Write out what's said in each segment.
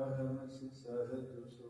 Ah, have since i had so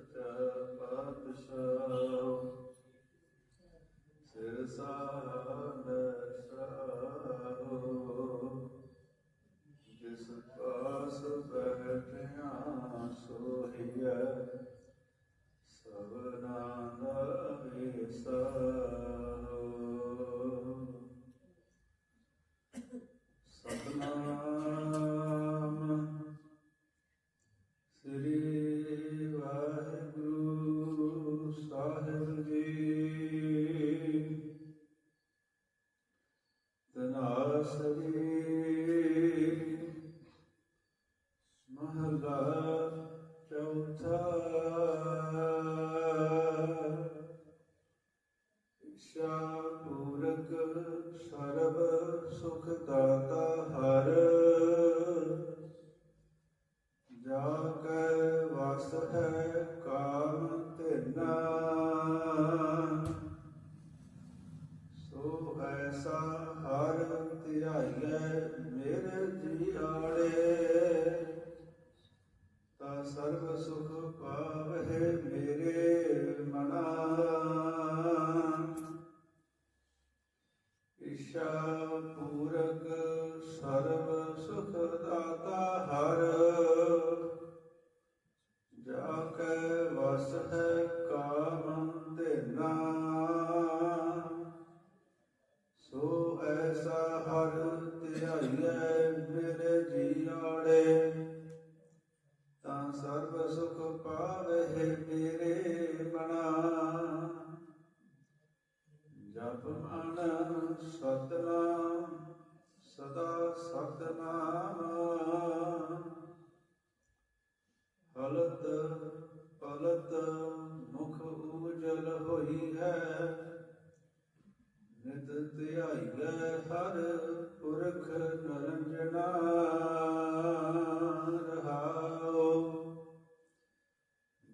ਸੱਚਾ ਪਾਤਸ਼ਾਹ। ਜਾ ਕੈ ਵਸ ਹੈ ਕਾਮ ਧਿਨਾ।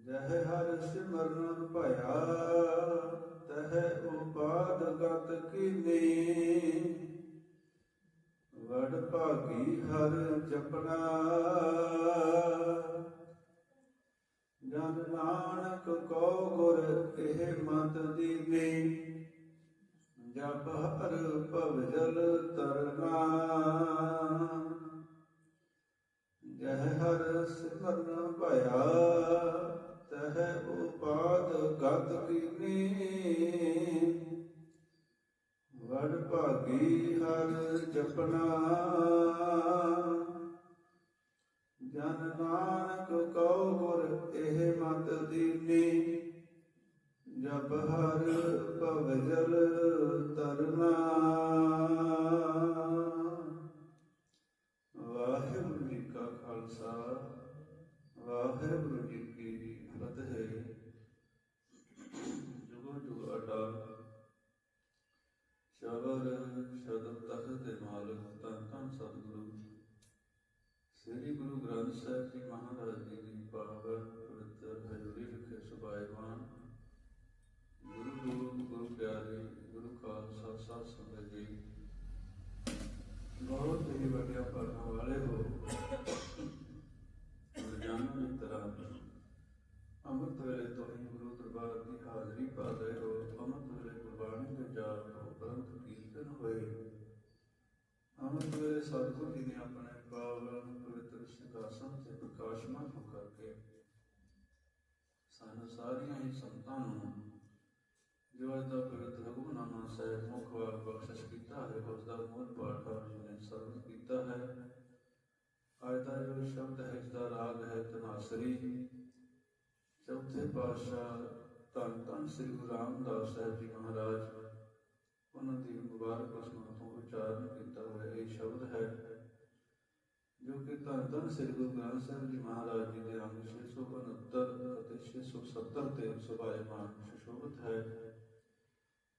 ਜਹ ਹਰ ਸਿਮਰਨ ਭਇਆ, ਤਹ ਉਪਾਦ ਗਤ ਕੀਨੀ। ਵਡ ਭਾਗੀ ਹਰ ਜਪਣਾ ਜਨ ਨਾਨਕ ਕੋ ਗੁਰ ਇਹ ਮਤ ਦੀਨੀ। ਜਪ ਹਰ ਭਵਜਲ ਤਰਨਾ। ਜਹ ਹਰ ਸਿਮਰਨ ਭਇਆ ਤਹ ਉਪਾਦ ਗਤ ਕੀਨੀ। ਵਡ ਭਾਗੀ ਹਰ ਜਪਨਾ। ਜਨ ਨਾਨਕ ਕਉ ਗੁਰ ਇਹ ਮਤ ਦੀਨੀ। ਜਬ ਹਰ ਭਵਜਲ ਤਰਨਾ। ਅੰਮ੍ਰਿਤ ਵੇਲੇ ਤੋਂ ਗੁਰੂ ਦਰਬਾਰ ਦੀ ਹਾਜ਼ਰੀ ਪਾ ਹੋ। ਅੰਮ੍ਰਿਤ ਵੇਲੇ ਗੁਰਬਾਣੀ ਦੇ ਜਾਪ ਹੋ ਗ੍ਰੰਥ ਕੀਰਤਨ ਹੋਏ। ਅੰਮ੍ਰਿਤ ਵੇਲੇ ਸਤਿਗੁਰੂ ਜੀ ਨੇ ਆਪਣੇ ਪਾਵਨ ਪਵਿੱਤਰ ਸਿੰਘਾਸਨ ਤੇ ਪ੍ਰਕਾਸ਼ਮਾਨ ਹੋ ਕਰਕੇ ਸਾਨੂੰ ਸਾਰੀਆਂ ਹੀ ਸੰਤਾਂ ਨੂੰ ਜੋ ਅੱਜ ਦਾ ਪਵਿੱਤਰ ਹੁਕਮਨਾਮਾ ਸਾਹਿਬ ਮੁਖ ਵਾਰ ਬਖਸ਼ਿਸ਼ ਕੀਤਾ ਹੈ, ਉਸ ਦਾ ਮੂਲ ਪਾਠ ਆਪ ਜੀ ਨੇ ਸਰਵ ਕੀਤਾ ਹੈ। ਅੱਜ ਦਾ ਜੋ ਸ਼ਬਦ ਹੈ, ਇਸ ਦਾ ਰਾਗ ਹੈ ਤਨਾਸਰੀ। ਚੌਥੇ ਪਾਤਸ਼ਾਹ ਧੰਨ ਧੰਨ ਸ੍ਰੀ ਗੁਰੂ ਰਾਮਦਾਸ ਸਾਹਿਬ ਜੀ ਮਹਾਰਾਜ ਉਹਨਾਂ ਦੀ ਮੁਬਾਰਕ ਉਸਮਾਨ ਤੋਂ ਉਚਾਰਨ ਕੀਤਾ ਹੋਇਆ ਇਹ ਸ਼ਬਦ ਹੈ ਜੋ ਕਿ ਧੰਨ ਧੰਨ ਸ੍ਰੀ ਗੁਰੂ ਗ੍ਰੰਥ ਸਾਹਿਬ ਜੀ ਮਹਾਰਾਜ ਜੀ ਦੇ ਅੰਗ 669 ਅਤੇ 670 ਤੇ ਸੁਭਾਇਮਾਨ ਸੁਸ਼ੋਭਿਤ ਹੈ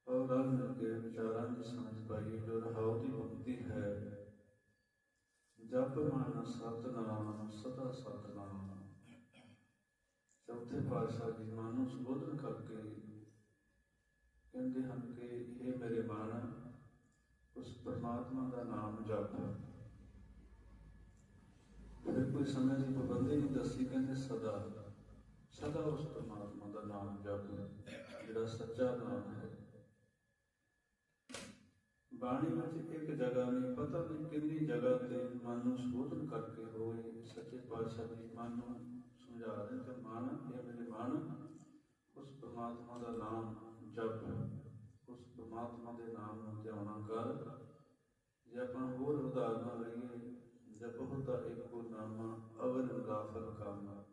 ਔਰ ਰਲ ਮਿਲ ਕੇ ਵਿਚਾਰਾਂ ਦੀ ਸਮਝ ਪਾਈਏ ਜੋ ਰਹਾਉ ਦੀ ਭਗਤੀ ਹੈ ਜਪ ਮਨ ਸਤਨਾਮ ਸਦਾ ਸਤਨਾਮ ਚੌਥੇ ਪਾਤਸ਼ਾਹ ਜੀ ਮਨ ਨੂੰ ਸੰਬੋਧਨ ਕਰਕੇ ਕਹਿੰਦੇ ਹਨ ਕਿ ਇਹ ਮੇਰੇ ਮਨ ਉਸ ਪਰਮਾਤਮਾ ਦਾ ਨਾਮ ਜਪ। ਫਿਰ ਕੋਈ ਸਮੇਂ ਦੀ ਪਾਬੰਦੀ ਨਹੀਂ ਦੱਸੀ, ਕਹਿੰਦੇ ਸਦਾ ਸਦਾ ਉਸ ਪਰਮਾਤਮਾ ਦਾ ਨਾਮ ਜਪ, ਜਿਹੜਾ ਸੱਚਾ ਨਾਮ ਹੈ। ਬਾਣੀ ਵਿੱਚ ਇੱਕ ਜਗ੍ਹਾ ਨਹੀਂ, ਪਤਾ ਨਹੀਂ ਕਿੰਨੀ ਜਗ੍ਹਾ ਤੇ ਮਨ ਨੂੰ ਸੰਬੋਧਨ ਕਰਕੇ ਹੋਏ ਸੱਚੇ ਪਾਤਸ਼ਾਹ ਦੀ ਮਨ ਨੂੰ ਸਮਝਾ ਰਹੇ ਤੇ ਮਨ ਇਹ ਮੇਰੇ ਮਨ, ਉਸ ਪਰਮਾਤਮਾ ਦਾ ਨਾਮ ਜਪ, ਉਸ ਪਰਮਾਤਮਾ ਦੇ ਨਾਮ ਨੂੰ ਧਿਆਉਣਾ ਕਰ। ਜੇ ਆਪਾਂ ਹੋਰ ਉਦਾਹਰਨਾਂ ਲਈਏ ਜਪਹੁ ਤਾਂ ਇੱਕੋ ਨਾਮਾ ਅਵਰ ਗਾਫਲ ਕਾਮਾ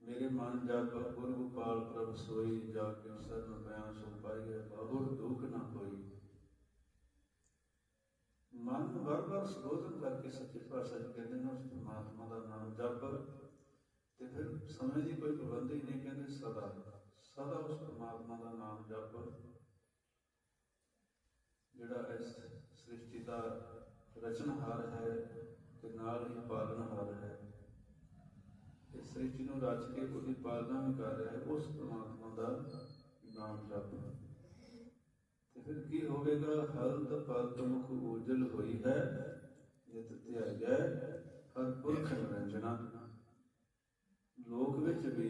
ਮੇਰੇ ਮਨ ਜਪ ਗੁਰ ਗੋਪਾਲ ਪ੍ਰਭ ਸੋਈ, ਜਾ ਕੇ ਸਰਨ ਬਿਆਨ ਸੋ ਪਾਈਏ ਬਹੁਰ ਦੁਖ ਨਾ ਹੋਈ ਮਨ ਨੂੰ ਵਾਰ ਵਾਰ ਸੰਬੋਧਨ ਕਰਕੇ ਸੱਚੇ ਪਾਤਸ਼ਾਹ ਜੀ ਕਹਿੰਦੇ ਨੇ, ਉਸ ਪਰਮਾਤਮਾ ਦਾ ਨਾਮ ਜਪ ਤੇ ਫਿਰ ਸਮੇਂ ਦੀ ਕੋਈ ਪਾਬੰਦੀ ਨਹੀਂ, ਕਹਿੰਦੇ ਸਦਾ ਸਦਾ ਉਸ ਪਰਮਾਤਮਾ ਦਾ ਨਾਮ ਜਪ ਜਿਹੜਾ ਇਸ ਸ੍ਰਿਸ਼ਟੀ ਦਾ ਰਚਨਹਾਰ ਹੈ ਤੇ ਨਾਲ ਹੀ ਪਾਲਣਹਾਰ ਹੈ, ਇਸ ਸ੍ਰਿਸ਼ਟੀ ਨੂੰ ਰਚ ਕੇ ਉਹਦੀ ਪਾਲਣਾ ਵੀ ਕਰ ਰਿਹਾ ਹੈ, ਉਸ ਪਰਮਾਤਮਾ ਦਾ ਨਾਮ ਜਪ ਫਿਰ ਕੀ ਹੋਵੇਗਾ? ਹਲਤ ਪਲਤ ਮੁਖ ਉਜਲ ਹੋਈ ਹੈ ਜਿਤ ਧਿਆਇਐ ਹਰ ਪੁਰਖ ਨਿਰੰਜਨਾ ਲੋਕ ਵਿੱਚ ਵੀ,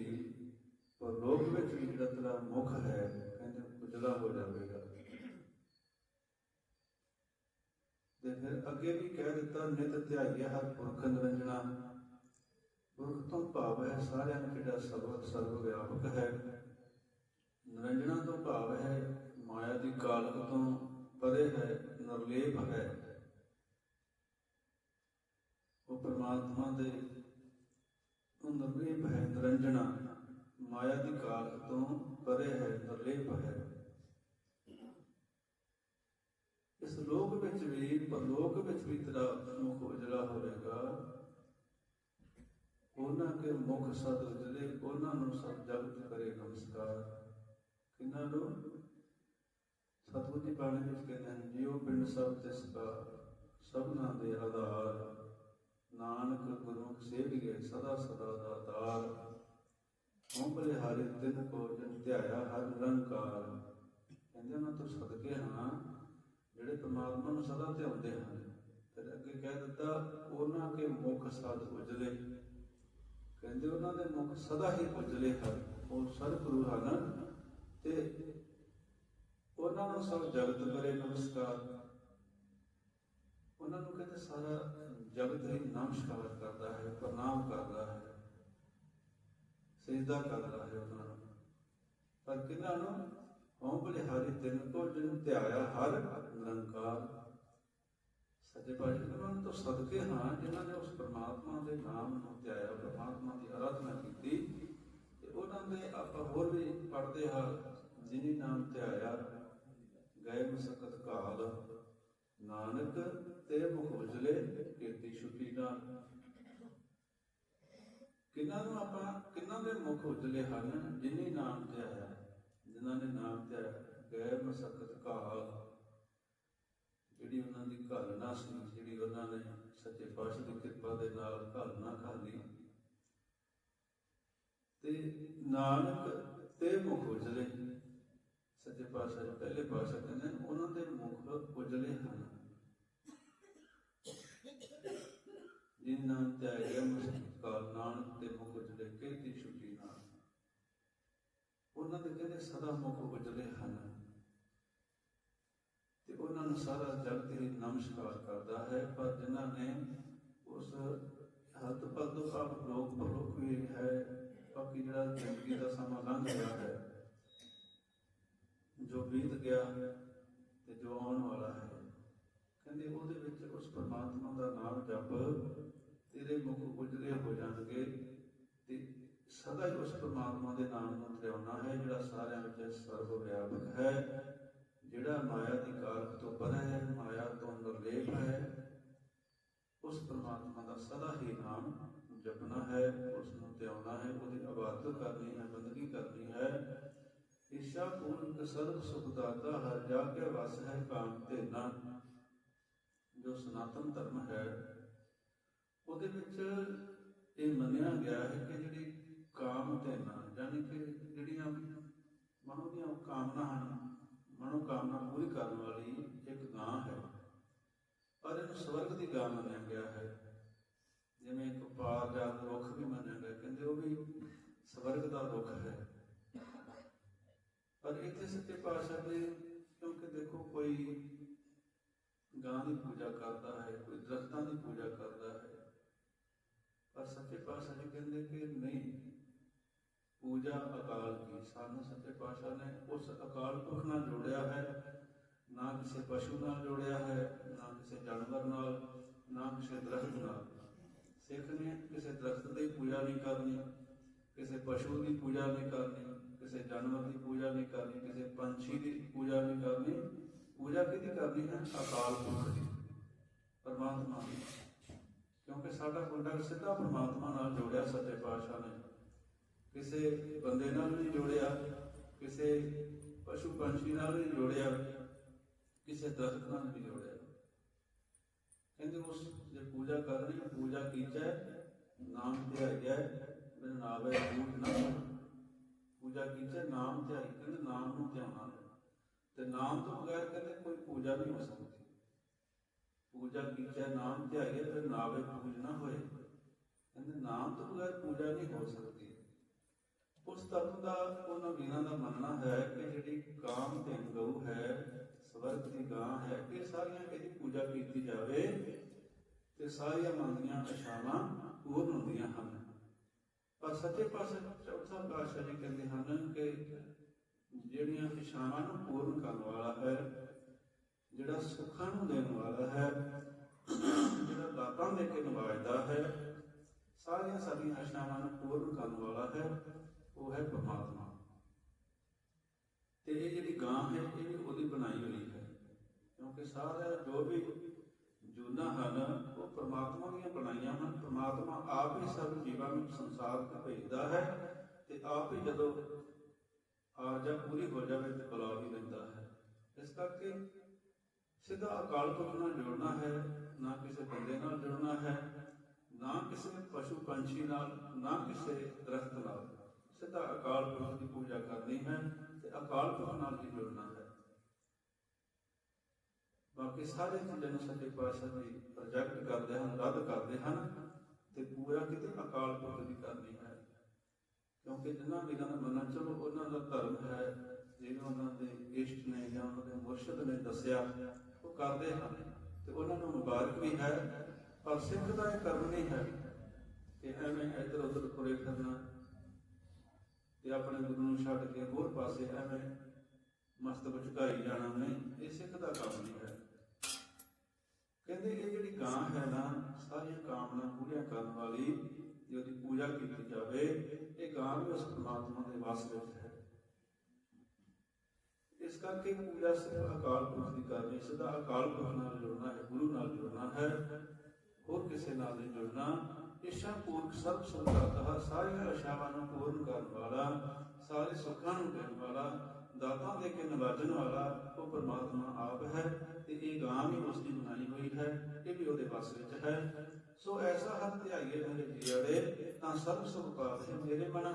ਪਰ ਲੋਕ ਵਿੱਚ ਵੀ ਜਿਹੜਾ ਤੇਰਾ ਮੁਖ ਹੈ, ਕਹਿੰਦੇ ਉਜਲਾ ਹੋ ਜਾਵੇਗਾ। ਤੇ ਫਿਰ ਅੱਗੇ ਵੀ ਕਹਿ ਦਿੱਤਾ, ਨਿਤ ਧਿਆਈਏ ਹਰ ਪੁਰਖ ਨਿਰੰਜਨਾ ਪੁਰਖ ਤੋਂ ਭਾਵ ਹੈ, ਸਾਰਿਆਂ ਨੂੰ ਜਿਹੜਾ ਸਰਵ ਸਰਵ ਵਿਆਪਕ ਹੈ। ਨਿਰੰਜਨਾ ਤੋਂ ਭਾਵ ਹੈ ਮਾਇਆ ਦੀ ਕਾਲਕ ਤੋਂ ਪਰੇ ਹੈ, ਨਿਰਲੇਪ ਹੈ। ਉਹ ਪਰਮਾਤਮਾ ਦੇ ਉਹ ਨਿਰਲੇਪ ਹੈ ਨਿਰੰਜਨਾ ਮਾਇਆ ਦੀ ਕਾਲਕ ਤੋਂ ਪਰੇ ਹੈ, ਨਿਰਲੇਪ ਹੈ। ਇਸ ਲੋਕ ਵਿੱਚ ਵੀ, ਪਰਲੋਕ ਵਿੱਚ ਵੀ ਤੇਰਾ ਮੁਖ ਉਜਲਾ ਹੋਵੇਗਾ। ਉਹਨਾਂ ਕੇ ਮੁਖ ਸਦ ਉਜਲੇ, ਉਹਨਾਂ ਨੂੰ ਸਭ ਜਗਤ ਕਰੇ ਨਮਸਕਾਰ। ਕਿਨਾਂ ਨੂੰ ਸਤਿਗੁਰ ਦੀ ਬਾਣੀ ਵਿੱਚ ਕਹਿੰਦੇ ਹਨ, ਜਿਉ ਪਿੰਡ ਸਭ ਤਿਸ ਦਾ, ਸਭਨਾ ਦੇ ਆਧਾਰ, ਨਾਨਕ ਗੁਰਮੁਖ ਸੇਵੀਏ ਸਦਾ ਸਦਾ ਦਾ ਦਾਰ। ਹਉ ਬਲਿਹਾਰੇ ਤਿਨ ਕੋ ਜਨ ਧਿਆਇਆ ਹਰ ਨਿਰੰਕਾਰ। ਕਹਿੰਦੇ ਉਹਨਾਂ ਤੋਂ ਸਦਕੇ ਹਾਂ, ਜਿਹੜੇ ਪ੍ਰਮਾਤਮਾ ਨੂੰ ਸਦਾ ਧਿਆਉਂਦੇ ਹਨ, ਫਿਰ ਅੱਗੇ ਕਹਿ ਦਿੱਤਾ, ਉਹਨਾਂ ਕੇ ਮੁਖ ਸਦ ਉਜਲੇ। ਕਹਿੰਦੇ ਉਹਨਾਂ ਦੇ ਮੁਖ ਸਦਾ ਹੀ ਉਜਲੇ ਹਨ, ਉਹ ਸਰਗੁਰੂ ਹਨ ਤੇ ਉਹਨਾਂ ਨੂੰ ਸਭ ਜਗਤ ਕਰੇ ਨਮਸਕਾਰ। ਉਹਨਾਂ ਨੂੰ ਕਹਿੰਦੇ ਸਾਰਾ ਜਗਤ ਹੀ ਨਮਸਕਾਰ ਕਰਦਾ ਹੈ, ਪ੍ਰਣਾਮ ਕਰਦਾ ਹੈ। ਸਜਦਾ ਕਰਦਾ ਹੈ ਉਹਨਾਂ ਨੂੰ। ਪਰ ਕਿਹਨਾਂ ਨੂੰ? ਹਉ ਬਲਿਹਾਰੀ ਤਿਨ ਕੋ ਜਿਨ ਧਿਆਇਆ ਹਰ ਨਿਰੰਕਾਰ। ਸੱਚੇ ਪਾਤਸ਼ਾਹ ਉਹਨਾਂ ਨੂੰ ਸਦਕੇ ਹਾਂ, ਜਿਨ੍ਹਾਂ ਨੇ ਉਸ ਪਰਮਾਤਮਾ ਦੇ ਨਾਮ ਨੂੰ ਧਿਆਇਆ, ਪਰਮਾਤਮਾ ਦੀ ਆਰਾਧਨਾ ਕੀਤੀ, ਤੇ ਉਹਨਾਂ ਦੇ ਆਪਾਂ ਹੋਰ ਵੀ ਪੜ੍ਹਦੇ ਹਾਂ, ਜਿਨੀ ਨਾਮ ਧਿਆਇਆ ਗਏ ਮਸਕਤ ਕਾਲ। ਨਾਨਕ ਤੇ ਮੁਖ ਉਜਲੇ ਕੀਰਤੀ ਛੁੱਟੀ ਨਾਲ ਕਿਨਾਂ ਨੂੰ ਆਪਾਂ, ਕਿਨਾਂ ਦੇ ਮੁਖ ਉਜਲੇ ਹਨ, ਜਿਨੀ ਨਾਮ ਧਿਆਇਆ ਜਿਨ੍ਹਾਂ ਨੇ ਨਾਮ ਧਿਆਇਆ ਗਏ ਮਸਕਤ ਕਾਲ। ਜਿਹੜੀ ਉਹਨਾਂ ਦੀ ਘਾਲਣਾ ਸੀ, ਜਿਹੜੀ ਉਹਨਾਂ ਨੇ ਸੱਚੇ ਪਾਤਸ਼ਾਹ ਦੀ ਕਿਰਪਾ ਦੇ ਨਾਲ ਘਾਲਣਾ ਖਾਲੀ। ਤੇ ਨਾਨਕ ਤੇ ਮੁਖ ਉਜਲੇ ਸੱਚੇ ਪਾਤਸ਼ਾਹ ਪਹਿਲੇ ਪਾਤਸ਼ਾਹ ਕਹਿੰਦੇ ਨੇ ਉਹਨਾਂ ਦੇ ਮੁਖ ਉਜਲੇ ਹਨ। ਜਿਨ ਨਾਮ ਤੇ ਮੁਸਕਾਲ ਨਾਨਕ ਤੇ ਮੁਖ ਉਜਲੇ ਕਿਰਤੀ ਛੁੱਟੀ ਨਾਲ। ਉਹਨਾਂ ਦੇ ਕਹਿੰਦੇ ਸਦਾ ਮੁਖ ਉਜਲੇ ਹਨ। ਤੇ ਉਹਨਾਂ ਨੂੰ ਸਾਰਾ ਜਗਤ ਹੀ ਨਮਸਕਾਰ ਕਰਦਾ ਹੈ, ਪਰ ਜਿਨ੍ਹਾਂ ਨੇ ਉਸ ਹੱਥ ਪਦ ਤੋਂ ਆਪ ਲੋਕ ਪਰਲੋਕ ਵੀ ਹੈ, ਬਾਕੀ ਜਿਹੜਾ ਜ਼ਿੰਦਗੀ ਦਾ ਸਮਾਂ ਲੰਘ ਗਿਆ ਹੈ ਜੋ ਬੀਤ ਗਿਆ ਤੇ ਜੋ ਆਉਣ ਵਾਲਾ ਹੈ। ਕਹਿੰਦੇ ਉਹਦੇ ਵਿੱਚ ਉਸ ਪਰਮਾਤਮਾ ਦਾ ਨਾਮ ਜਪ, ਤੇਰੇ ਮੁਖ ਉਜਲੇ ਹੋ ਜਾਣਗੇ ਤੇ ਸਦਾ ਹੀ ਉਸ ਪ੍ਰਮਾਤਮਾ ਦੇ ਨਾਮ ਨੂੰ ਧਿਆਉਣਾ ਹੈ, ਜਿਹੜਾ ਸਾਰਿਆਂ ਵਿੱਚ ਸਰਵ ਵਿਆਪਕ ਹੈ, ਜਿਹੜਾ ਮਾਇਆ ਦੀ ਕਾਰਕ ਤੋਂ ਪਰ ਹੈ, ਮਾਇਆ ਤੋਂ ਨਿਰਲੇਪ ਹੈ। ਉਸ ਪ੍ਰਮਾਤਮਾ ਦਾ ਸਦਾ ਹੀ ਨਾਮ ਜਪਣਾ ਹੈ, ਉਸ ਨੂੰ ਧਿਆਉਣਾ ਹੈ, ਉਹਦੀ ਇਬਾਦਤ ਕਰਨੀ ਹੈ, ਬੰਦਗੀ ਕਰਨੀ ਹੈ। ਈਸ਼ਾ ਪੂਰਨ ਸਰਬ ਸੁਖ ਹਰ ਜਾ ਕੇ ਵਸ ਹੈ ਕਾਮ ਤੇ ਨਾ। ਜੋ ਸਨਾਤਨ ਧਰਮ ਹੈ, ਉਹਦੇ ਵਿੱਚ ਇਹ ਮੰਨਿਆ ਗਿਆ ਹੈ ਕਿ ਜਿਹੜੀ ਕਾਮ ਤੇ ਨਾ ਯਾਨੀ ਕਿ ਜਿਹੜੀਆਂ ਮਨੋ ਦੀਆਂ ਕਾਮਨਾ ਹਨ, ਮਨੋ ਕਾਮਨਾ ਪੂਰੀ ਕਰਨ ਵਾਲੀ ਇੱਕ ਗਾਂ ਹੈ। ਪਰ ਇਹਨੂੰ ਸਵਰਗ ਦੀ ਗਾਂ ਮੰਨਿਆ ਗਿਆ ਹੈ। ਜਿਵੇਂ ਇੱਕ ਪਾਰ ਜਾਤ ਰੁੱਖ ਵੀ ਮੰਨਿਆ ਗਿਆ, ਕਹਿੰਦੇ ਉਹ ਵੀ ਸਵਰਗ ਦਾ ਰੁੱਖ ਹੈ। ਪਰ ਇੱਥੇ ਸੱਚੇ ਪਾਤਸ਼ਾਹ ਦੇ, ਕਿਉਂਕਿ ਦੇਖੋ ਕੋਈ ਗਾਂ ਦੀ ਪੂਜਾ ਕਰਦਾ ਹੈ, ਕੋਈ ਦਰਖਤਾਂ ਦੀ ਪੂਜਾ ਕਰਦਾ ਹੈ, ਪਰ ਸੱਚੇ ਪਾਤਸ਼ਾਹ ਜੀ ਕਹਿੰਦੇ ਕਿ ਨਹੀਂ, ਪੂਜਾ ਅਕਾਲ ਕੀ ਸਾਨੂੰ ਸੱਚੇ ਪਾਤਸ਼ਾਹ ਨੇ ਉਸ ਅਕਾਲ ਪੁਰਖ ਨਾਲ ਜੋੜਿਆ ਹੈ, ਨਾ ਕਿਸੇ ਪਸ਼ੂ ਨਾਲ ਜੋੜਿਆ ਹੈ, ਨਾ ਕਿਸੇ ਜਾਨਵਰ ਨਾਲ, ਨਾ ਕਿਸੇ ਦਰਖਤ ਨਾਲ। ਸਿੱਖ ਨੇ ਕਿਸੇ ਦਰਖਤ ਦੀ ਪੂਜਾ ਨਹੀਂ ਕਰਨੀ। ਕਿਸੇ ਪਸ਼ੂ ਦੀ ਪੂਜਾ ਨਹੀਂ ਕਰਨੀ, ਕਿਸੇ ਜਾਨਵਰ ਦੀ ਪੂਜਾ ਨਹੀਂ ਕਰਨੀ, ਕਿਸੇ ਪੰਛੀ ਦੀ ਪੂਜਾ ਨਹੀਂ ਕਰਨੀ। ਪੂਜਾ ਕਿਹਦੀ ਕਰਨੀ ਹੈ? ਅਕਾਲ ਪੁਰਖ ਦੀ। ਪਰਮਾਤਮਾ ਦੀ। ਕਿਉਂਕਿ ਸਾਡਾ ਕੰਟੈਕਟ ਸਿੱਧਾ ਪਰਮਾਤਮਾ ਨਾਲ ਜੋੜਿਆ ਸੱਚੇ ਪਾਤਸ਼ਾਹ ਨੇ। ਕਿਸੇ ਬੰਦੇ ਨਾਲ ਨਹੀਂ ਜੋੜਿਆ, ਕਿਸੇ ਪਸ਼ੂ ਪੰਛੀ ਨਾਲ ਨਹੀਂ ਜੋੜਿਆ, ਕਿਸੇ ਦਰਖਤ ਨਾਲ ਨਹੀਂ ਜੋੜਿਆ। ਕਹਿੰਦੇ ਉਸ ਜੇ ਪੂਜਾ ਕਰਨੀ ਪੂਜਾ ਕੀਚੈ, ਨਾਮ ਤੇ ਗਿਆ ਬਿਨ ਨਾਵੇ ਬੂਟ ਨਾ ਪੂਜਾ ਕੀਚੈ ਨਾਮ ਤੇ ਕਹਿੰਦੇ ਨਾਮ ਨੂੰ ਧਿਆਉਣਾ ਤੇ ਨਾਮ ਤੋਂ ਬਗੈਰ ਕਹਿੰਦੇ ਕੋਈ ਪੂਜਾ ਨਹੀਂ ਹੋ ਸਕਦੀ। ਪੂਜਾ ਕੀਚੈ ਨਾਮ ਧਿਆਈਏ ਤੇ ਨਾਵੇ ਪੂਜ ਹੋਏ। ਕਹਿੰਦੇ ਨਾਮ ਤੋਂ ਬਗੈਰ ਪੂਜਾ ਨਹੀਂ ਹੋ ਸਕਦੀ। ਉਸ ਤੱਤ ਦਾ, ਉਹਨਾਂ ਵੀਰਾਂ ਦਾ ਮੰਨਣਾ ਹੈ ਕਿ ਜਿਹੜੀ ਕਾਮ ਤੇ ਗਊ ਹੈ, ਸਵਰਗ ਦੀ ਗਾਂ ਹੈ, ਇਹ ਸਾਰੀਆਂ ਇਹਦੀ ਪੂਜਾ ਕੀਤੀ ਜਾਵੇ ਤੇ ਸਾਰੀਆਂ ਮਨ ਦੀਆਂ ਇਛਾਵਾਂ ਪੂਰਨ ਹੁੰਦੀਆਂ ਹਨ। ਪਰ ਸੱਚੇ ਪਾਸੇ ਚੌਥਾ ਪਾਤਸ਼ਾਹ ਜੀ ਕਹਿੰਦੇ ਹਨ ਕਿ ਜਿਹੜੀਆਂ ਇਛਾਵਾਂ ਨੂੰ ਪੂਰਨ ਕਰਨ ਵਾਲਾ ਹੈ, ਜਿਹੜਾ ਸੁੱਖਾਂ ਨੂੰ ਦੇਣ ਵਾਲਾ ਹੈ, ਜਿਹੜਾ ਦਾਤਾਂ ਦੇ ਕੇ ਨਵਾਜਦਾ ਹੈ, ਸਾਰੀਆਂ ਸਾਡੀਆਂ ਆਸ਼ਾਵਾਂ ਨੂੰ ਪੂਰਨ ਕਰਨ ਵਾਲਾ ਹੈ, ਉਹ ਹੈ ਪਰਮਾਤਮਾ। ਤੇ ਇਹ ਜਿਹੜੀ ਗਾਂ ਹੈ, ਇਹ ਵੀ ਉਹਦੀ ਬਣਾਈ ਹੋਈ ਹੈ। ਕਿਉਂਕਿ ਸਾਰਾ ਜੋ ਵੀ ਜੂਨਾ ਹਨ, ਉਹ ਪ੍ਰਮਾਤਮਾ ਦੀਆਂ ਬਣਾਈਆਂ ਹਨ। ਪ੍ਰਮਾਤਮਾ ਆਪ ਹੀ ਸਭ ਜੀਵਾਂ ਵਿੱਚ ਸੰਸਾਰ ਤੇ ਭੇਜਦਾ ਹੈ ਤੇ ਆਪ ਹੀ ਜਦੋਂ ਆਰਜਾ ਪੂਰੀ ਹੋ ਜਾਵੇ ਤੇ ਬੁਲਾ ਵੀ ਲੈਂਦਾ ਹੈ। ਇਸ ਕਰਕੇ ਸਿੱਧਾ ਅਕਾਲ ਪੁਰਖ ਨਾਲ ਜੁੜਨਾ ਹੈ, ਨਾ ਕਿਸੇ ਬੰਦੇ ਨਾਲ ਜੁੜਨਾ ਹੈ, ਨਾ ਕਿਸੇ ਪਸ਼ੂ ਪੰਛੀ ਨਾਲ, ਨਾ ਕਿਸੇ ਦਰਖਤ ਨਾਲ। ਸਿੱਧਾ ਅਕਾਲ ਪੁਰਖ ਦੀ ਪੂਜਾ ਕਰਨੀ ਹੈ ਤੇ ਅਕਾਲ ਪੁਰਖ ਨਾਲ ਹੀ ਜੁੜਨਾ ਹੈ। ਬਾਕੀ ਸਾਰੇ ਚੀਜ਼ਾਂ ਨੂੰ ਸੱਚੇ ਪਾਤਸ਼ਾਹ ਜੀ ਪ੍ਰੋਜੈਕਟ ਕਰਦੇ ਹਨ ਰੱਦ ਕਰਦੇ ਹਨ ਤੇ ਪੂਰਾ ਕਿਤੇ ਅਕਾਲ ਪੁਰਖ ਦੀ ਕਰਨੀ ਹੈ। ਕਿਉਂਕਿ ਜਿਨ੍ਹਾਂ ਵੀਰਾਂ ਦਾ ਮੰਨਣਾ, ਚਲੋ ਉਹਨਾਂ ਦਾ ਧਰਮ ਹੈ ਜਿਵੇਂ ਉਹਨਾਂ ਦੇ ਇਸ਼ਟ ਨੇ ਜਾਂ ਉਹਨਾਂ ਦੇ ਮੁਰਸ਼ਿਦ ਨੇ ਦੱਸਿਆ, ਉਹ ਕਰਦੇ ਹਨ ਤੇ ਉਹਨਾਂ ਨੂੰ ਮੁਬਾਰਕ ਵੀ ਹੈ, ਪਰ ਸਿੱਖ ਦਾ ਇਹ ਕਰਮ ਨਹੀਂ ਹੈ ਕਿ ਐਵੇਂ ਇੱਧਰ ਉੱਧਰ ਤੁਰੇ ਫਿਰਨਾ ਤੇ ਆਪਣੇ ਗੁਰੂ ਨੂੰ ਛੱਡ ਕੇ ਹੋਰ ਪਾਸੇ ਐਵੇਂ ਮਸਤ ਝੁਕਾਈ ਜਾਣਾ। ਨਹੀਂ, ਇਹ ਸਿੱਖ ਦਾ ਕੰਮ ਨਹੀਂ ਹੈ। ਕਹਿੰਦੇ ਇਹ ਜਿਹੜੀ ਗਾਂ ਹੈ ਨਾ, ਸਾਰੀਆਂ ਕਾਮਨਾ ਪੂਰੀਆਂ ਕਰਨ ਵਾਲੀ ਜੇ ਉਹਦੀ ਪੂਜਾ ਕੀਤੀ ਜਾਵੇ, ਇਹ ਗਾਂ ਵੀ ਉਸ ਪਰਮਾਤਮਾ ਦੇ ਵਾਸ ਵਿੱਚ ਹੈ। ਇਸ ਕਰਕੇ ਪੂਜਾ ਸਿਰਫ ਅਕਾਲ ਪੁਰਖ ਦੀ ਕਰਨੀ ਸਦਾ ਅਕਾਲ ਪੁਰਖ ਨਾਲ ਜੁੜਨਾ ਹੈ, ਗੁਰੂ ਨਾਲ ਜੁੜਨਾ ਹੈ, ਹੋਰ ਕਿਸੇ ਨਾਲ ਨਹੀਂ ਜੁੜਨਾ। ਇਸ਼ਾ ਪੂਰਕ ਸਰਬ ਸੰਤਾਤਾ ਸਾਰੀਆਂ ਆਸ਼ਾਵਾਂ ਨੂੰ ਪੂਰਨ ਕਰਨ ਵਾਲਾ, ਸਾਰੇ ਸੁੱਖਾਂ ਨੂੰ ਦੇਣ ਵਾਲਾ, ਦਾਤਾਂ ਦੇ ਕੇ ਨਿਵਾਜਣ ਵਾਲਾ, ਉਹ ਪਰਮਾਤਮਾ ਆਪ ਹੈ ਤੇ ਇਹ ਗਾਂ ਵੀ ਉਸ ਦੀ ਬਣਾਈ ਹੋਈ ਹੈ ਇਹ ਵੀ ਉਹਦੇ ਵਸ ਵਿੱਚ ਹੈ। ਸੋ ਐਸਾ ਹੱਥ ਧਿਆਈਏ ਮੇਰੇ ਜੀੜੇ ਤਾਂ ਸਰਬ ਸੁਖ ਪਾਵੇ ਮੇਰੇ ਮਨ।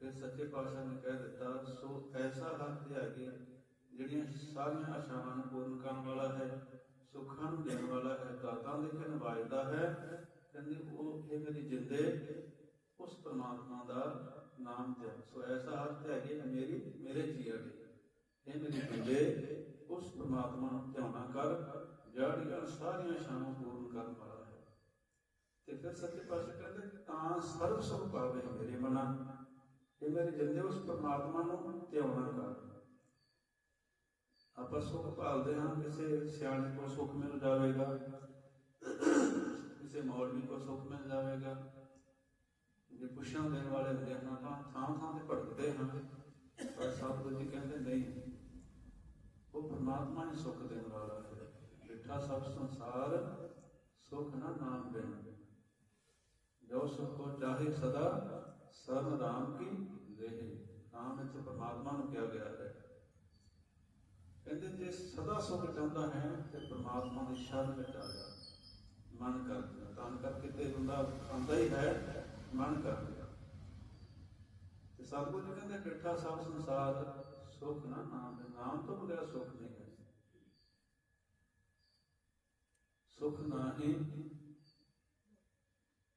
ਫਿਰ ਸੱਚੇ ਪਾਤਸ਼ਾਹ ਨੇ ਕਹਿ ਦਿੱਤਾ, ਸੋ ਐਸਾ ਹੱਥ ਧਿਆਈਏ ਜਿਹੜੀਆਂ ਸਾਰੀਆਂ ਆਸ਼ਾਵਾਂ ਨੂੰ ਪੂਰਨ ਕਰਨ ਵਾਲਾ ਹੈ, ਸੁੱਖਾਂ ਨੂੰ ਦੇਣ ਵਾਲਾ ਹੈ, ਦਾਤਾਂ ਦੇ ਕੇ ਨਿਵਾਜਦਾ ਹੈ, ਕਹਿੰਦੇ ਉਹ, ਇਹ ਮੇਰੀ ਜਿੰਦੇ, ਉਸ ਪਰਮਾਤਮਾ ਦਾ ਨਾਮ ਤੇ ਸੋ ਐਸਾ ਹੱਥ ਹੈ ਕਿ ਮੇਰੀ, ਮੇਰੇ ਜੀਆ ਦੇ ਇਹ ਮੇਰੀ ਜਿੰਦੇ ਉਸ ਪ੍ਰਮਾਤਮਾ ਨੂੰ ਧਿਆਉਣਾ ਕਰ, ਜਿਹੜੀਆਂ ਸਾਰੀਆਂ ਸ਼ਾਨਾਂ ਪੂਰਨ ਕਰਨ ਵਾਲਾ ਹੈ। ਤੇ ਫਿਰ ਸੱਚੇ ਪਾਤਸ਼ਾਹ ਕਹਿੰਦੇ, ਤਾਂ ਸਰਬ ਸੁਖ ਪਾਵੇ ਮੇਰੇ ਮਨਾ। ਇਹ ਮੇਰੇ ਜਿੰਦੇ ਉਸ ਪਰਮਾਤਮਾ ਨੂੰ ਧਿਆਉਣਾ ਕਰ। ਆਪਾਂ ਸੁਖ ਭਾਲਦੇ ਹਾਂ, ਕਿਸੇ ਸਿਆਣੇ ਕੋਲ ਸੁਖ ਮਿਲ ਜਾਵੇਗਾ। ਕਿਸੇ ਮੌਲਵੀ ਕੋਲ ਸੁਖ ਮਿਲ ਜਾਵੇਗਾ। ਜੇ ਕੁਛ ਦੇਣ ਵਾਲੇ ਹੁੰਦੇ ਹਨ ਤਾਂ ਥਾਂ ਥਾਂ ਤੇ ਭਟਕਦੇ ਹਨ ਪਰ ਸਤਿਗੁਰੂ ਜੀ ਕਹਿੰਦੇ, ਨਹੀਂ ਉਹ ਪਰਮਾਤਮਾ ਹੀ ਸੁੱਖ ਦੇਣ ਵਾਲਾ ਹੈ। ਮਿੱਠਾ ਸਭ ਸੰਸਾਰ ਸੁਖ ਨਾ ਨਾਮ ਬਿਨ। ਜੋ ਸੁਖ ਕੋ ਚਾਹੇ ਸਦਾ, ਸਰਨ ਰਾਮ ਕੀ ਰਹੇ ਨਾਮ ਵਿੱਚ ਪਰਮਾਤਮਾ ਨੂੰ ਕਿਹਾ ਗਿਆ ਹੈ। ਕਹਿੰਦੇ ਜੇ ਸਦਾ ਸੁਖ ਚਾਹੁੰਦਾ ਹੈ, ਤੇ ਪਰਮਾਤਮਾ ਦੀ ਸ਼ਰਨ ਵਿੱਚ ਆ ਜਾ। ਮਨ ਕਰ ਤਾਂ ਕਰਕੇ ਤੇ ਬੰਦਾ ਆਂਦਾ ਹੀ ਹੈ, ਮਨ ਕਰ ਤੇ ਸਤਿਗੁਰੂ ਜੀ ਕਹਿੰਦੇ, ਮਿੱਠਾ ਸਭ ਸੰਸਾਰ ਸੁਖ ਨਾ ਨਾਮ ਦੇ ਨਾਮ ਤੋਂ ਬਗੈਰ ਸੁਖ ਨਹੀਂ ਹੈ ਸੁਖ ਨਾਹੀ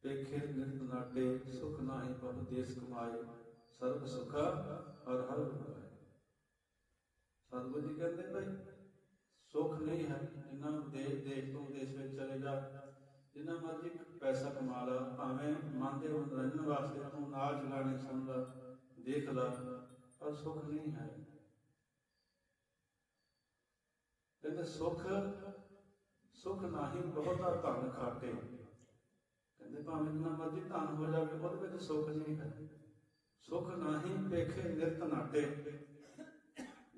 ਪੇਖੇ ਨਿਰਤ ਨਾਟੇ ਸੁਖ ਨਾਹੀ ਪ੍ਰਭ ਦੇਸ ਕਮਾਏ ਸਰਬ ਸੁਖਾ ਹਰ ਹਰ ਭਗਾਏ ਸਤਿਗੁਰੂ ਜੀ ਕਹਿੰਦੇ ਭਾਈ ਸੁਖ ਨਹੀਂ ਹੈ ਜਿੰਨਾ ਦੇਸ਼ ਦੇਸ਼ ਤੋਂ ਦੇਸ਼ ਵਿੱਚ ਚਲੇ ਜਾ ਜਿੰਨਾ ਮਰਜ਼ੀ ਪੈਸਾ ਕਮਾ ਲਾ ਭਾਵੇਂ ਮਨ ਦੇ ਮਨੋਰੰਜਨ ਵਾਸਤੇ ਤੂੰ ਨਾਚ ਗਾਣੇ ਸੁਣ ਲਾ ਦੇਖ ਲਾ ਪਰ ਸੁਖ ਨਹੀਂ ਹੈ ਕਹਿੰਦੇ ਸੁਖ ਸੁਖ ਨਹੀਂ ਬਹੁਤਾ ਧਨ ਖਾਟੇ। ਕਹਿੰਦੇ ਭਾਵੇਂ ਜਿੰਨਾ ਮਰਜ਼ੀ ਧਨ ਹੋ ਜਾਵੇ, ਉਹਦੇ ਵਿੱਚ ਸੁਖ ਨਹੀਂ ਹੈ। ਸੁਖ ਨਹੀਂ ਪੇਖੇ ਨਿਰਤ ਨਾਟੇ।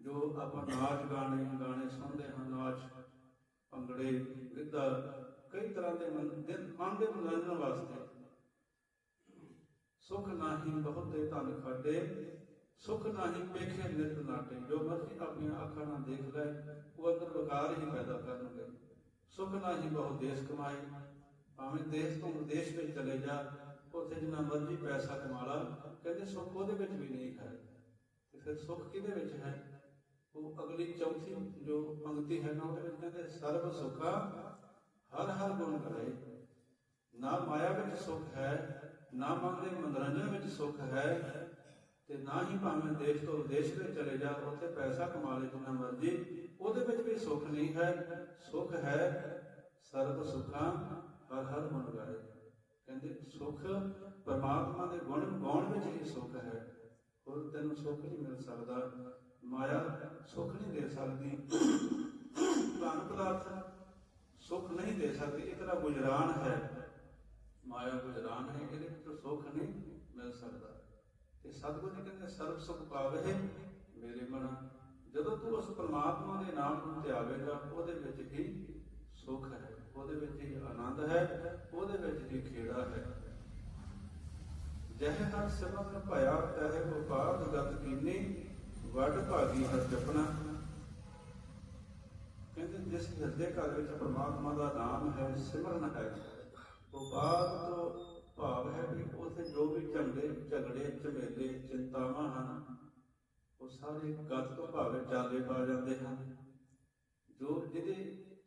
ਜੋ ਆਪਾਂ ਨਾਚ ਗਾਣੇ ਗਾਣੇ ਸੁਣਦੇ ਹਾਂ, ਨਾਚ, ਭੰਗੜੇ, ਗਿੱਧਾ, ਕਈ ਤਰ੍ਹਾਂ ਦੇ ਮਨ, ਦੇ ਮਨੋਰੰਜਨ ਵਾਸਤੇ ਸੁਖ ਨਾਹੀ ਬਹੁਤ ਦੇ ਧਨ ਖਾਟੇ। ਸੁਖ ਨਾਹੀ ਪੇਖੇ ਨਿਤ ਨਾਟੇ, ਜੋ ਮਰਜ਼ੀ ਆਪਣੀਆਂ ਅੱਖਾਂ ਨਾਲ ਦੇਖ ਲੈ, ਉਹ ਅੰਦਰ ਵਿਕਾਰ ਹੀ ਪੈਦਾ ਕਰਨਗੇ। ਸੁਖ ਨਾਹੀ ਬਹੁਤ ਦੇਸ਼ ਕਮਾਏ, ਭਾਵੇਂ ਦੇਸ਼ ਤੋਂ ਵਿਦੇਸ਼ ਵਿੱਚ ਚਲੇ ਜਾ, ਉੱਥੇ ਜਿੰਨਾ ਮਰਜ਼ੀ ਪੈਸਾ ਕਮਾ ਲਾ, ਕਹਿੰਦੇ ਸੁੱਖ ਉਹਦੇ ਵਿੱਚ ਵੀ ਨਹੀਂ ਹੈ। ਤੇ ਫਿਰ ਸੁੱਖ ਕਿਹਦੇ ਵਿੱਚ ਹੈ? ਉਹ ਅਗਲੀ ਚੌਥੀ ਜੋ ਪੰਕਤੀ ਹੈ ਨਾ, ਉਹਦੇ ਵਿੱਚ ਕਹਿੰਦੇ ਸਰਬ ਸੁਖਾ ਹਰ ਹਰ ਗੁਣ ਕਰੇ। ਨਾ ਮਾਇਆ ਵਿੱਚ ਸੁਖ ਹੈ, ਨਾ ਮਨ ਦੇ ਮਨੋਰੰਜਨ ਵਿੱਚ ਸੁਖ ਹੈ ਤੇ ਨਾ ਹੀ ਭਾਵੇਂ ਦੇਸ਼ ਤੋਂ ਵਿਦੇਸ਼ ਵਿੱਚ ਚਲੇ ਜਾ, ਉੱਥੇ ਪੈਸਾ ਕਮਾ ਲੈ ਜਿੰਨਾ ਮਰਜ਼ੀ, ਉਹਦੇ ਵਿੱਚ ਵੀ ਸੁਖ ਨਹੀਂ ਹੈ। ਸੁਖ ਹੈ ਸਰਬ ਸੁਖਾਂ ਹਰ ਹਰ ਗੁਣ ਗਾਏ। ਕਹਿੰਦੇ ਸੁਖ ਪਰਮਾਤਮਾ ਦੇ ਗੁਣ ਗਾਉਣ ਵਿੱਚ ਹੀ ਸੁਖ ਹੈ। ਹੋਰ ਤੈਨੂੰ ਸੁਖ ਨਹੀਂ ਮਿਲ ਸਕਦਾ। ਮਾਇਆ ਸੁੱਖ ਨਹੀਂ ਦੇ ਸਕਦੀ। ਧਨ ਪਦਾਰਥ ਸੁੱਖ ਨਹੀਂ ਦੇ ਸਕਦੀ। ਇਹ ਤੇਰਾ ਗੁਜਰਾਨ ਹੈ। ਮਾਇਆ ਗੁਜਰਾਨ ਹੈ, ਇਹਦੇ ਵਿੱਚ ਸੁੱਖ ਨਹੀਂ ਮਿਲ ਸਕਦਾ। ਤੇ ਸਤਿਗੁਰੂ ਜੀ ਕਹਿੰਦੇ, ਸਰਬ ਸੁਖ ਪਾਵੇ ਮੇਰੇ ਮਨ। ਜਦੋਂ ਤੂੰ ਉਸ ਪਰਮਾਤਮਾ ਦੇ ਨਾਮ ਨੂੰ ਧਿਆਵੇਂਗਾ, ਉਹਦੇ ਵਿੱਚ ਹੀ ਸੁਖ ਹੈ, ਉਹਦੇ ਵਿੱਚ ਹੀ ਆਨੰਦ ਹੈ, ਉਹਦੇ ਵਿੱਚ ਹੀ ਖੇੜਾ ਹੈ। ਜਹ ਹਰ ਸਿਮਰਨ ਭਇਆ, ਤਹਿ ਉਪਾਦ ਗਤ ਕੀਨੀ, ਵੱਡ ਭਾਗੀ ਹਰ ਜਪਨਾ ਕਹਿੰਦੇ, ਜਿਸ ਹਿਰਦੇ ਘਰ ਵਿੱਚ ਪਰਮਾਤਮਾ ਦਾ ਨਾਮ ਹੈ, ਸਿਮਰਨ ਹੈ, ਉਪਾਦ ਤੋਂ ਭਾਵ ਹੈ ਕਿ ਉਥੇ ਜੋ ਵੀ ਝਗੜੇ ਝਗੜੇ, ਝਮੇਲੇ, ਚਿੰਤਾਵਾਂ ਹਨ, ਉਹ ਸਾਰੇ ਗਤ ਤੋਂ ਭਾਵੇਂ ਚਾਲੇ ਪਾ ਜਾਂਦੇ ਹਨ। ਜੋ ਜਿਹਦੇ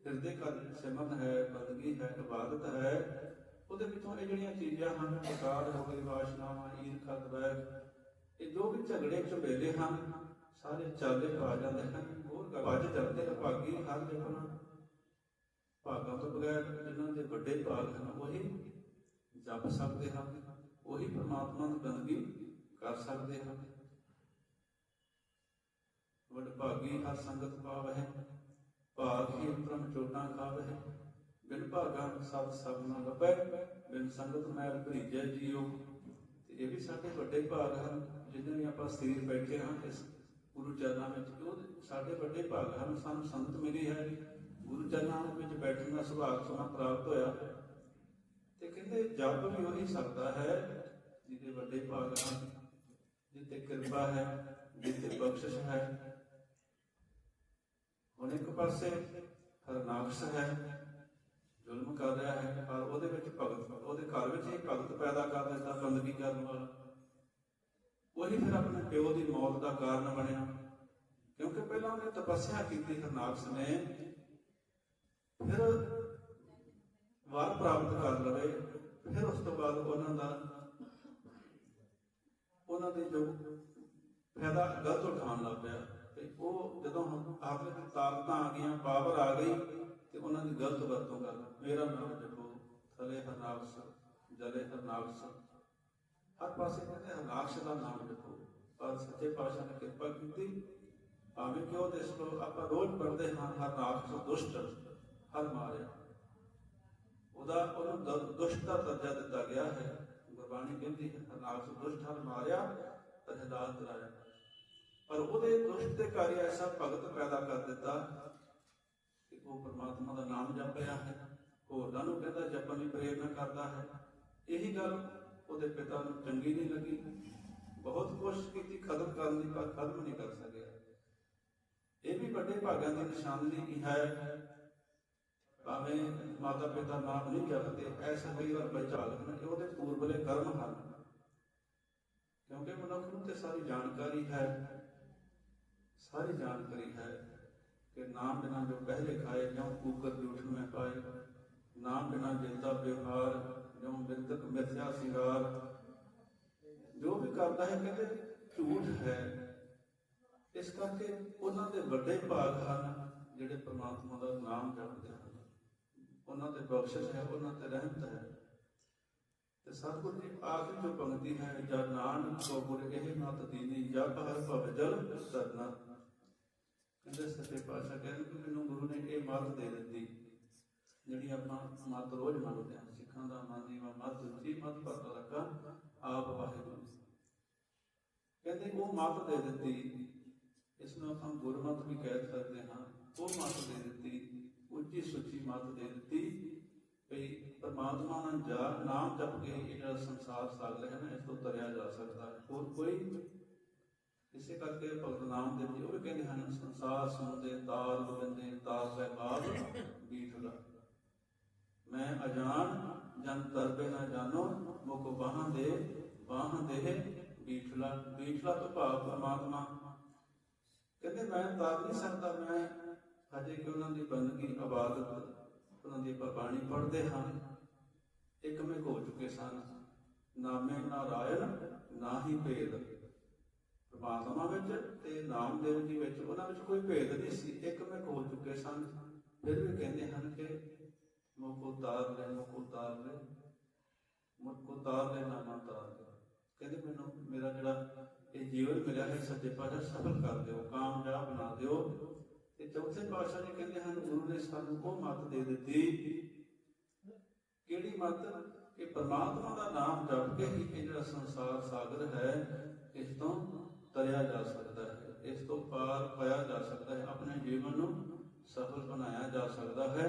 ਹਿਰਦੇ ਘਰ ਸਿਮਰਨ ਹੈ, ਬੰਦਗੀ ਹੈ, ਇਬਾਦਤ ਹੈ, ਉਹਦੇ ਵਿੱਚੋਂ ਇਹ ਜਿਹੜੀਆਂ ਚੀਜ਼ਾਂ ਹਨ, ਵਿਕਾਰ ਹੋ ਗਈ ਵਾਸ਼ਨਾਵਾਂ, ਈਰਖਾ ਦਵੈਰ ਇਹ ਜੋ ਵੀ ਝਗੜੇ, ਝਮੇਲੇ ਹਨ, ਸਾਰੇ ਚਾਲੇ ਪਾ ਜਾਂਦੇ ਹਨ। ਹੋਰ ਭੱਜ ਜਾਂਦੇ ਹਨ ਭਾਗੀ ਹਰ ਜਗ੍ਹਾ। ਭਾਗਾਂ ਤੋਂ ਬਗੈਰ ਜਿਨ੍ਹਾਂ ਦੇ ਵੱਡੇ ਭਾਗ ਹਨ, ਉਹੀ ਜਪ ਸਕਦੇ ਹਨ ਉਹੀ ਪ੍ਰਮਾਤਮਾ ਦੀ ਬੰਦਗੀ ਕਰ ਸਕਦੇ ਹਨ ਵੱਡ ਭਾਗੀ ਹਰ ਸੰਗਤ ਪਾਵ ਭਾਗ ਹੀ ਪ੍ਰਮ ਚੋਟਾਂ ਖਾਵ ਬਿਨ ਭਾਗਾ ਸਭ ਸਭ ਨਾ ਲੱਭੈ, ਬਿਨ ਸੰਗਤ ਮੈਲ ਭਰੀਜੈ ਜੀਓ। ਤੇ ਇਹ ਵੀ ਸਾਡੇ ਵੱਡੇ ਭਾਗ ਹਨ, ਜਿਨ੍ਹਾਂ ਨੇ ਆਪਾਂ ਸਰੀਰ ਬੈਠੇ ਹਾਂ, ਇਸ ਗੁਰੂ ਚਰਨਾਂ ਵਿੱਚ ਉਹ ਸਾਡੇ ਵੱਡੇ ਭਾਗ ਹਨ। ਸਾਨੂੰ ਸੰਗਤ ਮਿਲੀ ਹੈ ਗੁਰੂ ਚਰਨਾਂ ਵਿੱਚ ਬੈਠਣ ਦਾ ਸੁਭਾਗ ਸੋਨਾ ਪ੍ਰਾਪਤ ਹੋਇਆ। ਤੇ ਕਹਿੰਦੇ ਜਪ ਵੀ ਉਹੀ ਸਕਦਾ ਹੈ, ਜਿਹਦੇ ਵੱਡੇ ਭਾਗ ਹਨ ਜਿੱਤੇ ਕਿਰਪਾ ਹੈ ਜਿੱਤੇ ਬਖਸ਼ਿਸ਼ ਹੈ। ਹੁਣ ਇੱਕ ਪਾਸੇ ਹਰਨਾਕਸ਼ ਹੈ, ਜ਼ੁਲਮ ਕਰ ਰਿਹਾ ਹੈ, ਪਰ ਉਹਦੇ ਵਿੱਚ ਭਗਤ, ਉਹਦੇ ਘਰ ਵਿੱਚ ਹੀ ਭਗਤ ਪੈਦਾ ਕਰ ਦਿੰਦਾ ਬੰਦਗੀ ਕਰਨ ਵਾਲਾ। ਉਹੀ ਫਿਰ ਆਪਣੇ ਪਿਓ ਦੀ ਮੌਤ ਦਾ ਕਾਰਨ ਬਣਿਆ। ਕਿਉਂਕਿ ਪਹਿਲਾਂ ਉਹਨੇ ਤਪੱਸਿਆ ਕੀਤੀ ਹਰਨਾਕਸ਼ ਨੇ, ਫਿਰ ਵਾਰ ਪ੍ਰਾਪਤ ਕਰ ਲਵੇ। ਫਿਰ ਉਸ ਤੋਂ ਬਾਅਦ ਉਹਨਾਂ ਦਾ ਉਹਨਾਂ ਦੇ ਜੋ ਫਾਇਦਾ ਗਲਤ ਉਠਾਉਣ ਲੱਗ ਪਿਆ ਤੇ ਉਹ ਜਦੋਂ ਆਪਣੇ ਤਾਕਤਾਂ ਆ ਗਈਆਂ ਪਾਵਰ ਆ ਗਈ ਤੇ ਉਹਨਾਂ ਦੀ ਗਲਤ ਵਰਤੋਂ ਕਰ ਮੇਰਾ ਨਾਮ ਜਪੋ, ਥਲੇ ਹਰਨਾਕਸ਼ ਜਲੇ ਹਰਨਾਕਸ਼ ਹਰ ਪਾਸੇ ਕਹਿੰਦੇ ਹਰਨਾਕਸ਼ ਦਾ ਨਾਮ ਜਪੋ। ਪਰ ਸੱਚੇ ਪਾਤਸ਼ਾਹ ਨੇ ਕਿਰਪਾ ਕੀਤੀ, ਭਾਵੇਂ ਕਿ ਉਹ ਦੇਸ਼ ਤੋਂ ਆਪਾਂ ਰੋਜ਼ ਪੜ੍ਹਦੇ ਹਾਂ ਹਰਨਾਕਸ਼ ਦੁਸ਼ਟ, ਹਰ ਮਾਰਿਆ। ਉਹਦਾ ਉਹਨੂੰ ਦੁਸ਼ਟ ਦਾ ਦਰਜਾ ਦਿੱਤਾ ਗਿਆ ਹੈ। ਗੁਰਬਾਣੀ ਕਹਿੰਦੀ ਹੈ ਹਰਨਾਕਸ ਦੁਸ਼ਟ ਹਰ ਮਾਰਿਆ ਤੇ ਹਿਦਾਇਤ ਰਾਇਆ ਪਰ ਉਹਦੇ ਦੁਸ਼ਟ ਦੇ ਕਾਰਿਆ ਐਸਾ ਭਗਤ ਪੈਦਾ ਕਰ ਦਿੱਤਾ ਕਿ ਉਹ ਪਰਮਾਤਮਾ ਦਾ ਨਾਮ ਜਪ ਰਿਹਾ ਹੈ ਹੋਰਾਂ ਨੂੰ ਕਹਿੰਦਾ ਜਪਣ ਦੀ ਪ੍ਰੇਰਨਾ ਕਰਦਾ ਹੈ। ਇਹੀ ਗੱਲ ਉਹਦੇ ਪਿਤਾ ਨੂੰ ਚੰਗੀ ਨਹੀਂ ਲੱਗੀ। ਬਹੁਤ ਕੋਸ਼ਿਸ਼ ਕੀਤੀ, ਖਤਮ ਕਰਨ ਦੀ, ਪਰ ਖਤਮ ਨਹੀਂ ਕਰ ਸਕਿਆ। ਇਹ ਵੀ ਵੱਡੇ ਭਾਗਾਂ ਦੀ ਨਿਸ਼ਾਨੀ ਹੀ ਹੈ ਭਾਵੇਂ ਮਾਤਾ ਪਿਤਾ ਨਾਮ ਨਹੀਂ ਜਪਦੇ ਐਸਾ ਕਈ ਵਾਰ ਬੱਚਾ ਲੱਗਣਾ ਕਿ ਉਹਦੇ ਪੂਰਬਲੇ ਕਰਮ ਹਨ। ਕਿਉਂਕਿ ਮਨੁੱਖ ਨੂੰ ਤੇ ਸਾਰੀ ਜਾਣਕਾਰੀ ਹੈ, ਸਾਰੀ ਜਾਣਕਾਰੀ ਹੈ ਕਿ ਨਾਮ ਬਿਨਾ ਜੋ ਪਹਿਲੇ ਖਾਏ, ਜਿਉ ਕੂਕਰ ਜੂਠ ਮੈਂ ਪਾਏ, ਨਾਮ ਬਿਨਾ ਜਿੰਦਾ ਵਿਵਹਾਰ, ਜਿਉ ਬਿੰਦਕ ਮਿਥਿਆ ਸਿੰਗਾਰ ਜੋ ਵੀ ਕਰਦਾ ਹੈ, ਕਹਿੰਦੇ ਝੂਠ ਹੈ। ਇਸ ਕਰਕੇ ਉਹਨਾਂ ਦੇ ਵੱਡੇ ਭਾਗ ਹਨ, ਜਿਹੜੇ ਪ੍ਰਮਾਤਮਾ ਦਾ ਨਾਮ ਜਪਦੇ ਹਨ। ਉਹਨਾਂ ਤੇ ਬਖਸ਼ਿਸ਼ ਹੈ, ਉਹਨਾਂ ਤੇ ਰਹਿਮਤ ਹੈ। ਤੇ ਸਤਿਗੁਰੂ ਜੀ ਆਖਰੀ ਜੋ ਪੰਕਤੀ ਹੈ ਜਦ ਨਾਨਕ ਕੋ ਗੁਰ ਇਹ ਮਤ ਦੀਨੀ ਜਪ ਹਰ ਭਵ ਜਲ ਸਰਨਾ। ਕਹਿੰਦੇ ਸੱਚੇ ਪਾਤਸ਼ਾਹ ਕਹਿੰਦੇ ਕਿ ਮੈਨੂੰ ਗੁਰੂ ਨੇ ਇਹ ਮਤ ਦੇ ਦਿੱਤੀ, ਜਿਹੜੀ ਆਪਾਂ ਮਤ ਰੋਜ਼ ਮੰਨਦੇ ਹਾਂ। ਸਿੱਖਾਂ ਦਾ ਮੰਨੀ ਵਾ ਮਤ ਉੱਚੀ ਮਤ ਪਤਾ ਲੱਗਾ ਆਪ ਵਾਹਿਗੁਰੂ। ਕਹਿੰਦੇ ਉਹ ਮਤ ਦੇ ਦਿੱਤੀ, ਇਸ ਨੂੰ ਆਪਾਂ ਗੁਰਮਤ ਵੀ ਕਹਿ ਸਕਦੇ ਹਾਂ, ਉਹ ਮਤ ਦੇ ਦਿੱਤੀ। ਉੱਚੀ ਸੁੱਚੀ ਮਤ ਦੇ ਦਿੱਤੀ ਵੀ ਪਰਮਾਤਮਾ ਨਾਲ ਜਾ ਨਾਮ ਜਪ ਕੇ ਇਹ ਜਿਹੜਾ ਸੰਸਾਰ ਸਾਗਰ ਹੈ ਨਾ, ਇਸ ਤੋਂ ਤਰਿਆ ਜਾ ਸਕਦਾ ਹੋਰ ਕੋਈ ਇਸੇ ਕਰਕੇ ਭਗਤ ਨਾਮਦੇਵ ਜੀ ਉਹ ਵੀ ਕਹਿੰਦੇ ਹਨ, ਸੰਸਾਰ ਸੁਣਦੇ ਤਾਰ ਗੋਬਿੰਦੇ ਤਾਰ ਸਹਿਬਾਬ ਬੀਠਲਾ ਮੈਂ ਅਜਾਨ ਜਨ ਤਰਬੇ ਨਾ ਜਾਣੋ, ਮੁਖ ਬਾਹਾਂ ਦੇ ਬਾਹਾਂ ਦੇ ਬੀਠਲਾ ਬੀਠਲਾ ਤੋਂ ਭਾਵ ਪਰਮਾਤਮਾ। ਕਹਿੰਦੇ ਮੈਂ ਤਾਰ ਨਹੀਂ ਸਕਦਾ, ਮੈਂ ਹਜੇ ਕਿ ਉਹਨਾਂ ਦੀ ਬੰਦਗੀ ਇਬਾਦਤ ਉਹਨਾਂ ਦੀ ਆਪਾਂ ਬਾਣੀ ਪੜ੍ਹਦੇ ਹਨ ਇੱਕ ਮੇ ਹੋ ਚੁੱਕੇ ਸਨ। ਨਾਮੇ ਨਾਰਾਇਣ, ਨਾ ਹੀ ਭੇਦ। ਪਰਮਾਤਮਾ ਵਿੱਚ ਤੇ ਨਾਮਦੇਵ ਜੀ ਵਿੱਚ ਉਹਨਾਂ ਵਿੱਚ ਕੋਈ ਭੇਦ ਨਹੀਂ ਸੀ। ਇੱਕ ਮੇ ਹੋ ਚੁੱਕੇ ਸਨ। ਫਿਰ ਵੀ ਕਹਿੰਦੇ ਹਨ ਕਿ ਮੁਖ ਉਤਾਰ ਲੈ ਮੁਖ ਉਤਾਰ ਲੈ ਮੁਖ ਉਤਾਰ ਲੈ ਨਾਮਾ ਉਤਾਰ ਲੈ। ਕਹਿੰਦੇ ਮੈਨੂੰ, ਮੇਰਾ ਜਿਹੜਾ ਇਹ ਜੀਵਨ ਮਿਲਿਆ ਹੈ, ਸੱਚੇ ਪਾਤਸ਼ਾਹ ਸਫਲ ਕਰ ਦਿਓ, ਕਾਮਯਾਬ ਬਣਾ ਦਿਓ। ਤੇ ਚੌਥੇ ਪਾਤਸ਼ਾਹ ਜੀ ਕਹਿੰਦੇ ਹਨ, ਗੁਰੂ ਨੇ ਸਾਨੂੰ ਉਹ ਮਤ ਦੇ ਦਿੱਤੀ ਕਿਹੜੀ ਮਤ? ਕਿ ਪਰਮਾਤਮਾ ਦਾ ਨਾਮ ਜਪ ਕੇ ਹੀ ਇਹ ਜਿਹੜਾ ਸੰਸਾਰ ਸਾਗਰ ਹੈ, ਇਸ ਤੋਂ ਤਰਿਆ ਜਾ ਸਕਦਾ ਹੈ, ਇਸ ਤੋਂ ਪਾਰ ਪਾਇਆ ਜਾ ਸਕਦਾ ਹੈ, ਆਪਣੇ ਜੀਵਨ ਨੂੰ ਸਫਲ ਬਣਾਇਆ ਜਾ ਸਕਦਾ ਹੈ,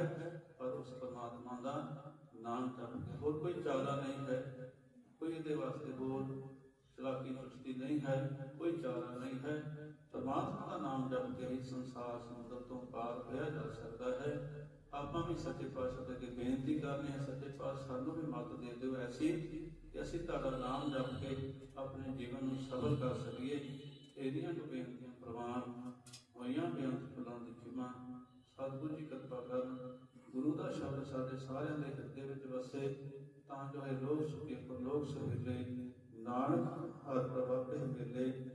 ਪਰ ਉਸ ਪਰਮਾਤਮਾ ਦਾ ਨਾਮ ਜਪ ਕੇ। ਹੋਰ ਕੋਈ ਚਾਰਾ ਨਹੀਂ ਹੈ, ਕੋਈ ਇਹਦੇ ਵਾਸਤੇ ਹੋਰ ਚਲਾਕੀ ਸੁਸਤੀ ਨਹੀਂ ਹੈ, ਕੋਈ ਚਾਰਾ ਨਹੀਂ ਹੈ। ਪਰਮਾਤਮਾ ਦਾ ਨਾਮ ਜਪ ਕੇ ਹੀ ਸੰਸਾਰ ਸਮੁੰਦਰ ਤੋਂ ਪਾਰ ਹੋਇਆ ਜਾ ਸਕਦਾ ਹੈ। ਆਪਾਂ ਵੀ ਸੱਚੇ ਪਾਤਸ਼ਾਹ ਦੇ ਅੱਗੇ ਬੇਨਤੀ ਕਰਨੀ ਹੈ, ਸੱਚੇ ਪਾਤਸ਼ਾਹ ਸਾਨੂੰ ਵੀ ਮਤ ਦੇ ਦਿਓ ਐਸੀ ਕਿ ਅਸੀਂ ਤੁਹਾਡਾ ਨਾਮ ਜਪ ਕੇ ਆਪਣੇ ਜੀਵਨ ਨੂੰ ਸਫਲ ਕਰ ਸਕੀਏ। ਇਹਦੀਆਂ ਬੇਨਤੀਆਂ ਪ੍ਰਵਾਨ ਹੋਈਆਂ ਬੇਅੰਤ ਫੁੱਲਾਂ ਦੀ ਖਿਮਾ ਸਤਿਗੁਰੂ ਜੀ ਕਿਰਪਾ ਕਰਨ, ਗੁਰੂ ਦਾ ਸ਼ਬਦ ਸਾਡੇ ਸਾਰਿਆਂ ਦੇ ਹਿਰਦੇ ਵਿੱਚ ਵਸੇ, ਤਾਂ ਜੋ ਇਹ ਲੋਕ ਸੁਖੀ ਪਰਲੋਕ ਸੁਹਿਲੇ ਨਾਨਕ ਹਰ ਪ੍ਰਭਾਤੇ ਮਿਲੇ।